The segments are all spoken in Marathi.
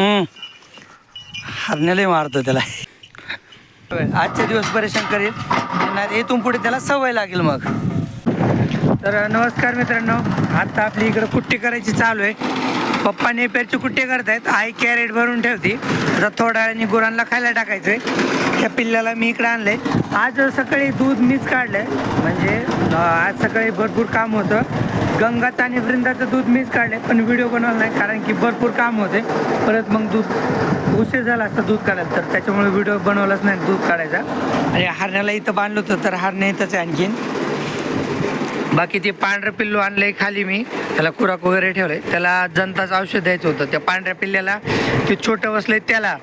हम्म. हरण्यालाही मारतो त्याला. आजच्या दिवस परेशान करेल नाही इथून पुढे त्याला सवय लागेल मग. तर नमस्कार मित्रांनो. आता आपली इकडं कुट्टी करायची चालू आहे. पप्पा नेपेरची कुट्टी करतायत. आई कॅरेट भरून ठेवते. आता थोड्या वेळाने गुरांना खायला टाकायचंय. त्या पिल्ल्याला मी इकडे आणलंय. आज सकाळी दूध मीच काढलंय. म्हणजे आज सकाळी भरपूर काम होतं. गंगात आणि वृंदाचं दूध मीच काढलंय पण व्हिडिओ बनवला नाही कारण की भरपूर काम होते. परत मग दूध उशीर झाला असतं दूध काढायला तर त्याच्यामुळे व्हिडिओ बनवलाच नाही दूध काढायचा. आणि हरण्याला इथं बांधलं होतं तर हरण्या इथंच आहे आणखीन. बाकी ते पांढरं पिल्लू आणलंय खाली मी. त्याला खुराक वगैरे ठेवलंय. त्याला जनताचं औषध द्यायचं होतं. त्या पांढऱ्या पिल्ल्याला ते छोटं बसलंय त्याला.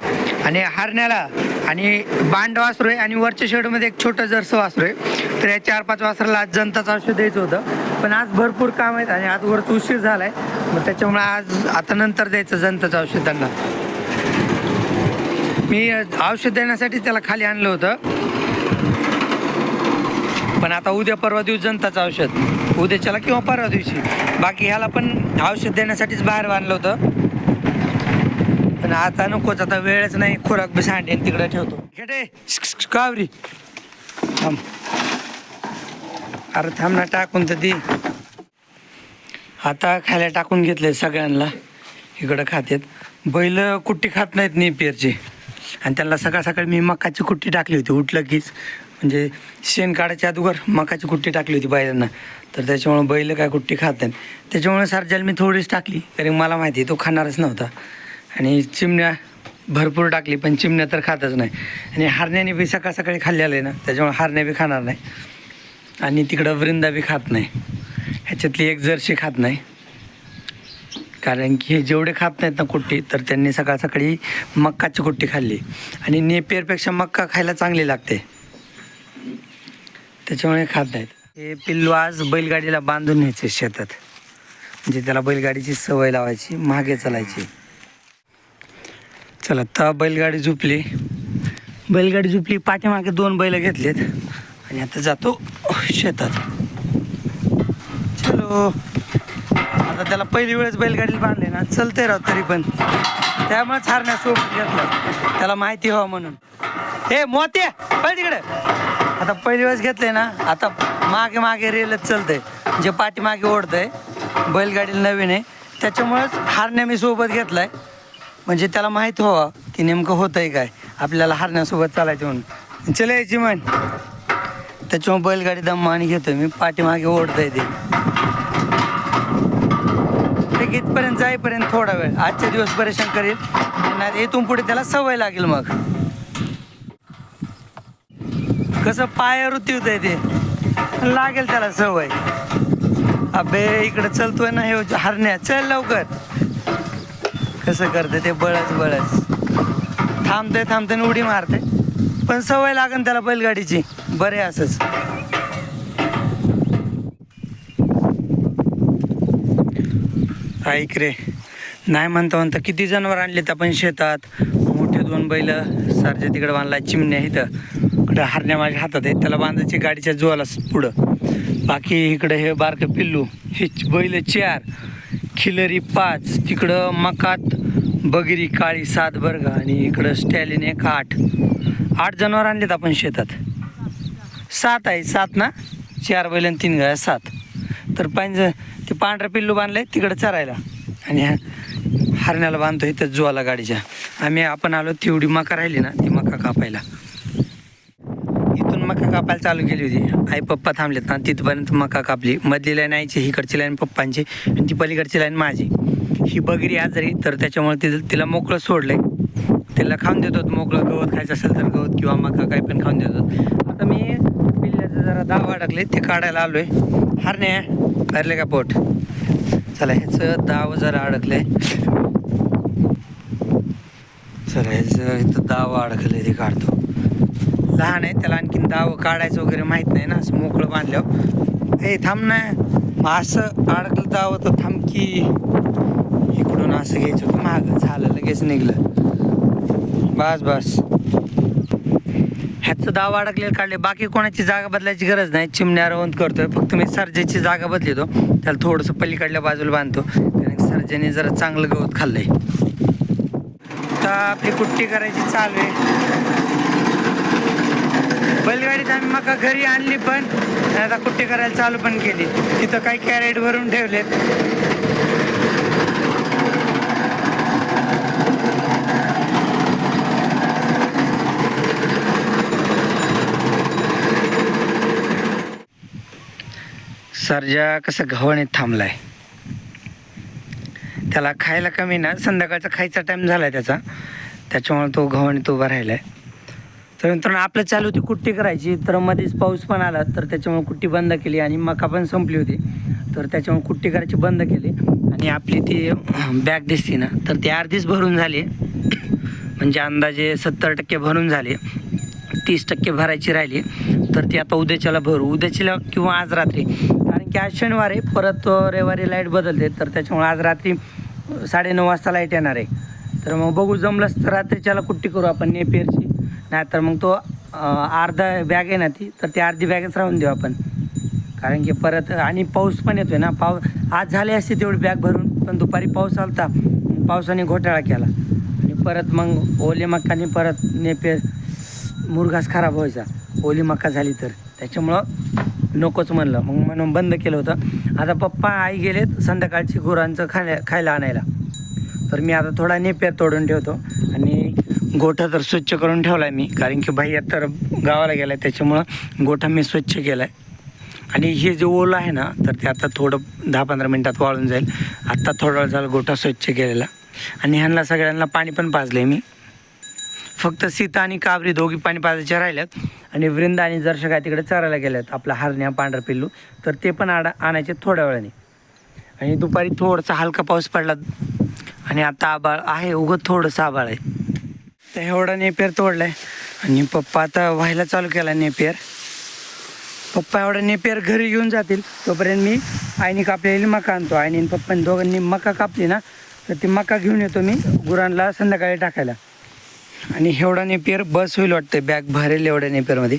आणि हरण्याला आणि बांड वासरू आहे आणि वरच्या शेडमध्ये एक छोटं जरसं वासरू आहे. तर या चार पाच वासराला आज जनताचं औषध द्यायचं होतं. पण आज भरपूर काम आहेत आणि आज वरच उशीर झाला आहे मग त्याच्यामुळे आज आता नंतर द्यायचं जनताचं औषध त्यांना. मी औषध देण्यासाठी त्याला खाली आणलं होतं. पण आता उद्या परवा दिवस जनताचं औषध. उद्याच्याला किंवा परवा दिवशी. बाकी ह्याला पण औषध देण्यासाठीच बाहेर बांधलं होतं. पण आता नकोच आता वेळच नाही. खुराक बी सांडेन तिकडे ठेवतो. खेटे कावरी थांब. अरे थांब ना टाकून तर ती आता खायला टाकून घेतले सगळ्यांना. इकडं खातेत. बैल कुट्टी खात नाहीत नेपियरची आणि त्यांना सकाळ सकाळी मी मकाची कुट्टी टाकली होती उठलं कीच. म्हणजे शेण काढायच्या अगोदर मकाची कुट्टी टाकली होती बैलांना तर त्याच्यामुळे बैल काय कुट्टी खात नाहीत. त्याच्यामुळे सारजाल मी थोडीच टाकली कारण मला माहिती आहे तो खाणारच नव्हता. आणि चिमण्या भरपूर टाकली पण चिमण्या तर खातच नाही. आणि हारण्याने बी सकाळ सकाळी खाल्लेलं आहे ना त्याच्यामुळे हारण्या बी खाणार नाही. आणि तिकडं वृंदा बी खात नाही. ह्याच्यातली एक जर्शी खात नाही. कारण की हे जेवढे खात नाहीत ना कुट्टी तर त्यांनी सकाळ सकाळी मक्काची कुट्टी खाल्ली. आणि नेपियरपेक्षा मक्का खायला चांगली लागते. त्याच्यामुळे खात नाहीत. हे पिल्लू आज बैलगाडीला बांधून न्यायचे शेतात. म्हणजे त्याला बैलगाडीची सवय लावायची मागे चालायची. चला आता बैलगाडी झुपली. बैलगाडी झुपली पाठीमागे दोन बैल घेतलेत. आणि आता जातो शेतात. चलो. आता त्याला पहिली वेळेस बैलगाडीला बांधले ना चलते राव तरी पण. त्यामुळेच हारण्यासोबत घेतलं. त्याला माहिती व्हावं म्हणून. हे मोते पळ तिकडे. आता पहिली वेळेस घेतले ना आता मागे मागे रेलच चलतंय. जे पाठीमागे ओढतंय बैलगाडीला नवीन आहे. त्याच्यामुळेच हारण्या मी सोबत घेतलाय. म्हणजे त्याला माहीत व्हावं की नेमकं होतंय काय. आपल्याला हरण्यासोबत चालायचं म्हणून. चल यायची म्हण. त्याच्यामुळे बैलगाडी दम आणि घेतोय मी. पाठीमागे ओढतंय ते. ते इथपर्यंत जाईपर्यंत थोडा वेळ. आजच्या दिवस परेशान करेल. नाही इथून पुढे त्याला सवय लागेल मग. कसं पायावर होत ते. लागेल त्याला सवय. अबे इकडे चलतोय ना हे हरण्या. चल लवकर. कसं करते ते बळच बळच. थांबते थांबते आणि उडी मारते. पण सवय लागेल त्याला बैलगाडीची. बरे असंच. ऐक रे. नाही म्हणता म्हणता किती जनावर आणलेत आपण शेतात? मोठे दोन बैल सारख्या तिकडे बांधला चिमण्या इथं. इकडं हरण्या माझ्या हातात आहेत. त्याला बांधायचे गाडीच्या जोला पुढं. बाकी इकडं हे बारकं पिल्लू हे बैल चार. खिलरी पाच. तिकडं मकात बगिरी काळी सात बर्ग आणि इकडं स्टॅलिन एक आठ. आठ जनावर आणलेत आपण शेतात. सात आहे सात ना? चार बैल आणि तीन गाय सात. तर पांज ते पांढरं पिल्लू बांधलंय तिकडं चरायला. आणि हरण्याला बांधतो इथं जुवाला गाडीच्या. आम्ही आपण आलो तेवढी मका राहिली ना ती मका कापायला. कापायला चालू केली होती. आई पप्पा थांबलेत ना तिथपर्यंत मका कापली. मधली लाईन आईची हिकडची लाईन पप्पांची आणि ती पलीकडची लाईन माझी. ही बगिरी आजारी तर त्याच्यामुळे तिथं तिला मोकळं सोडलंय. तिला खाऊन देतो मोकळं गवत खायचं असेल तर गवत किंवा मका काही पण खाऊन देतो. आता मी पिल्ल्याचं जरा दाव अडकले ते काढायला आलोय. हरणे भरले का पोट? चला ह्याचं दाव जरा अडकलंय चला ह्याचं इथं दाव अडकलंय ते काढतो. लहान आहे त्याला आणखीन दाव काढायचं वगैरे माहीत नाही ना असं मोकळं बांधल्यावर. ए थांब ना. असं अडकलं दाव तर थांब की इकडून असं घ्यायचं होतं महाग झालं लगेच निघलं. बस बस. ह्याचं दाव अडकलेलं काढले. बाकी कोणाची जागा बदलायची गरज नाही. चिमण्या रवंत करतोय. फक्त मी सर्जेची जागा बदलतो. त्याला थोडंसं पलीकडल्या बाजूला बांधतो. कारण सर्जेने जरा चांगलं गवत खाल्लंय. आता आपली कुट्टी करायची चालू आहे. बैलगाडीत आम्ही मका घरी आणली पण आता कुट्टी करायला चालू पण केली. तिथं काही कॅरेट भरून ठेवलेत. सर्जा कसं घवणीत थांबलाय. त्याला खायला कमी ना संध्याकाळचा खायचा टाईम झाला आहे त्याचा. त्याच्यामुळे तो घवणीत उभा राहिला आहे तर मित्रांनो आपलं चालू होती कुट्टी करायची. तर मध्येच पाऊस पण आला तर त्याच्यामुळे कुट्टी बंद केली आणि मका पण संपली होती. तर त्याच्यामुळे कुट्टी करायची बंद केली. आणि आपली ती बॅग दिसते ना तर ती अर्धीच भरून झाली. म्हणजे अंदाजे सत्तर टक्के भरून झाली. तीस टक्के भरायची राहिली. तर ती आता उद्याच्याला भरू. उद्याच्याला किंवा आज रात्री. कारण की आज शनिवार आहे परत रविवारी लाइट बदलते. तर त्याच्यामुळे आज रात्री साडेनऊ वाजता लाइट येणार आहे. तर मग बघू जमलंच तर रात्रीच्याला कुट्टी करू आपण नेपेरची. नाहीतर मग तो अर्धा बॅग आहे ना ती तर ती अर्धी बॅगच राहून देऊ आपण. कारण की परत आणि पाऊस पण येतोय ना. पाऊस आज झाले असते तेवढी बॅग भरून पण दुपारी पाऊस आलता. पावसाने घोटाळा केला. आणि परत मग ओले मक्काने परत नेपेर मुरघास खराब व्हायचा. ओली मक्का झाली तर. त्याच्यामुळं नकोच म्हणलं. मग म्हणून बंद केलं होतं. आता पप्पा आई गेलेत संध्याकाळची गुरांचं खाण्या खायला आणायला. तर मी आता थोडा नेपेर तोडून ठेवतो. आणि गोठा तर स्वच्छ करून ठेवला आहे मी. कारण की भाई तर गावाला गेला आहे त्याच्यामुळं गोठा मी स्वच्छ केला आहे आणि हे जे ओलं आहे ना तर ते आता थोडं दहा पंधरा मिनटात वाळून जाईल. आत्ता थोडा वेळ झाला गोठा स्वच्छ केलेला. आणि ह्यांना सगळ्यांना पाणी पण पाजलं आहे मी. फक्त सीता आणि काबरी दोघी पाणी पाजायच्या राहिल्यात. आणि वृंदा आणि जर्शक काय तिकडे चरायला गेल्यात आपला हरण्या पांढरा पिल्लू. तर ते पण आडा आणायचे थोड्या वेळाने. आणि दुपारी थोडासा हलका पाऊस पडला. आणि आता आबाळ आहे उगत थोडंसं आबाळ आहे. आता एवढा नेपियर तोडलाय. आणि पप्पा आता व्हायला चालू केला नेपियर. पप्पा एवढा नेपियर घरी घेऊन जातील तोपर्यंत मी आईने कापलेली मका आणतो. आईने आणि पप्पाने दोघांनी मका कापली ना तर ती मका घेऊन येतो मी गुरांना संध्याकाळी टाकायला. आणि एवढा नेपियर बस होईल वाटतं बॅग भरेल एवढ्या नेपियरमध्ये.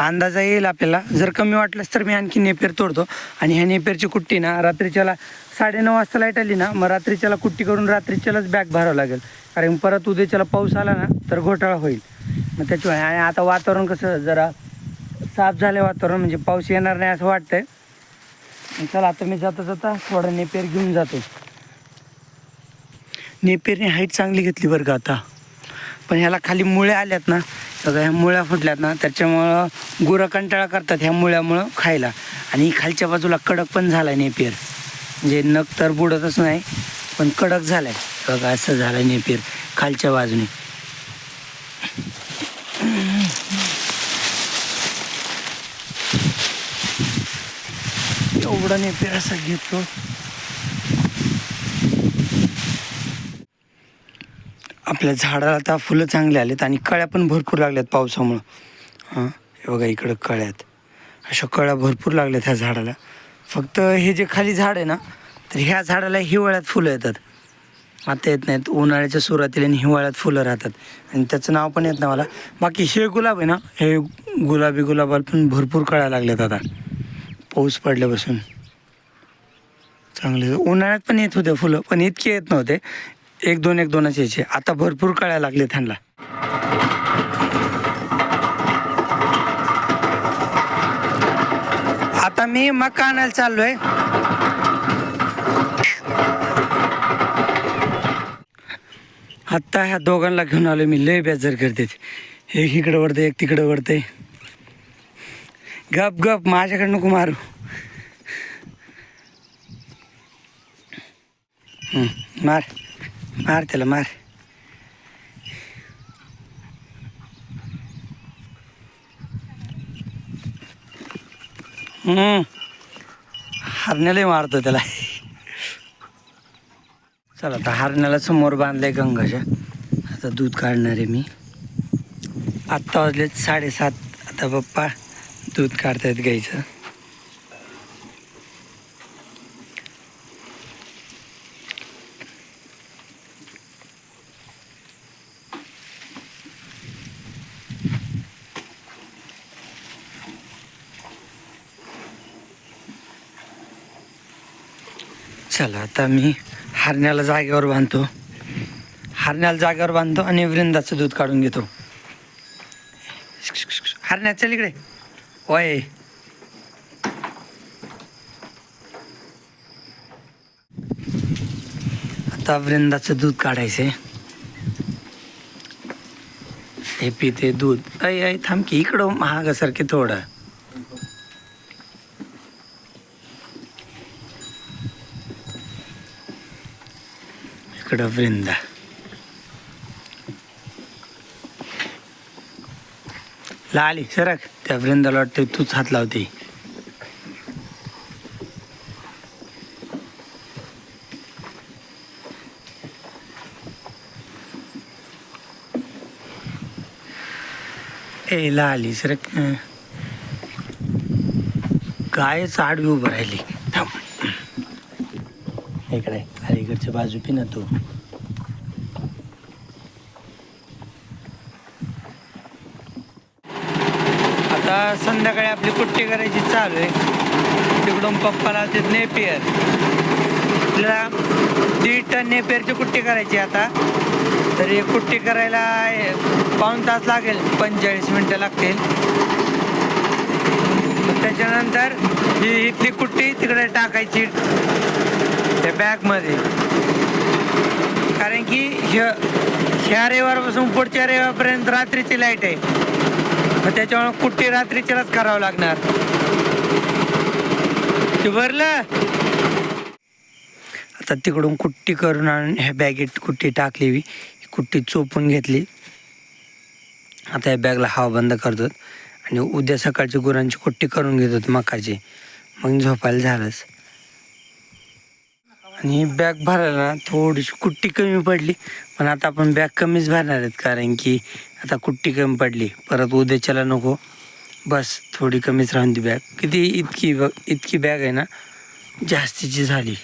अंदाजा येईल आपल्याला. जर कमी वाटलंच तर मी आणखी नेपेर तोडतो. आणि ह्या नेपेरची कुट्टी ना रात्रीच्याला साडेनऊ वाजता लाइट आली ना मग रात्रीच्याला कुट्टी करून रात्रीच्यालाच बॅग भरावं लागेल. कारण परत उद्याच्याला पाऊस आला ना तर घोटाळा होईल. मग त्याच्यामुळे आणि आता वातावरण कसं जरा साफ झालं वातावरण म्हणजे पाऊस येणार नाही असं वाटतंय. चला आता मी जाता जाता थोडा नेपेर घेऊन जातो. नेपेरने हाईट चांगली घेतली बरं का आता. पण ह्याला खाली मुळ्या आल्यात ना सगळ्या ह्या मुळ्या फुटल्यात ना त्याच्यामुळं गुरं कंटाळा करतात ह्या मुळ्यामुळं खायला. आणि खालच्या बाजूला कडक पण झाला आहे नेपियर. म्हणजे नख तर बुडतच नाही पण कडक झालाय. बघा असं झालं नेपियर खालच्या बाजूने. एवढं नेपियर असं घेतो. आपल्या झाडाला आता फुलं चांगले आलेत आणि कळ्या पण भरपूर लागल्यात पावसामुळं. हां हे बघा इकडं कळ्यात. अशा कळ्या भरपूर लागल्यात ह्या झाडाला. फक्त हे जे खाली झाड आहे ना तर ह्या झाडाला हिवाळ्यात फुलं येतात. आता येत नाहीत उन्हाळ्याच्या सुरुवातीला आणि हिवाळ्यात फुलं राहतात. आणि त्याचं नाव पण येत नाही मला. बाकी हे गुलाब आहे ना हे गुलाबी गुलाबाला पण भरपूर कळ्या लागल्यात आता. पाऊस पडल्यापासून. चांगले. उन्हाळ्यात पण येत होते फुलं पण इतके येत नव्हते. एक दोन एक दोनच यायचे. आता भरपूर कळायला लागले त्यांना आता मी मका आणायला चाललोय. आत्ता ह्या दोघांना घेऊन आलो मी. लय बेजार करते एक इकडं वडते एक तिकडं वडते गप गप माझ्याकडे नको मारू. मार. मार त्याला मार mm. हम्म हरण्यालाही मारतो त्याला. चला आता हरण्याला समोर बांधलंय गंगाच्या. आता दूध काढणार आहे मी. आत्ता वाजले साडेसात. आता पप्पा दूध काढतायत गाईचं चला आता मी हरण्याला जागेवर बांधतो. हरण्याला जागेवर बांधतो आणि वृंदाचं दूध काढून घेतो. हरण्या चल इकडे. वय आता वृंदाचं दूध काढायचंय. हे पिते दूध. ऐ ऐ थांब की इकडं महागासारखे थोडं. इकडं वृंदा लाली सरक. त्या वृंदाला वाटते तूच हात लावते. ए लाली सरक. गायच आडवी उभं राहिली. इकडे. अलीकडच्या बाजू पी ना आता संध्याकाळी आपली कुट्टी करायची चालू आहे. तिकडून पप्पाला ते नेपियर. आपल्याला दीड टन नेपियरची कुट्टी करायची आता. तर ही कुट्टी करायला पाऊन पाऊण तास लागेल पंचेचाळीस मिनटं लागतील. मग त्याच्यानंतर ही इथली कुट्टी तिकडे टाकायची. त्या बॅगमध्ये. कारण की ह्या ह्या रविवारपासून पुढच्या रविवारपर्यंत रात्रीची लाइट आहे. मग त्याच्यामुळे कुट्टी रात्रीच्यालाच करावं लागणार. ते भरलं? आता तिकडून कुट्टी करून आणून ह्या बॅगेत कुट्टी टाकली ही कुट्टी चोपून घेतली. आता या बॅगला हवा बंद करतो आणि उद्या सकाळची गुरांची कुट्टी करून घेतो मकाची. मग झोपायला झालंच आणि बॅग भरायला थोडीशी कुट्टी कमी पडली. पण आता आपण बॅग कमीच भरणार आहेत कारण की आता कुट्टी कमी पडली. परत उद्याच्याला नको. बस थोडी कमीच राहून ती बॅग. किती इतकी ब- इतकी बॅग आहे ना जास्तीची झाली.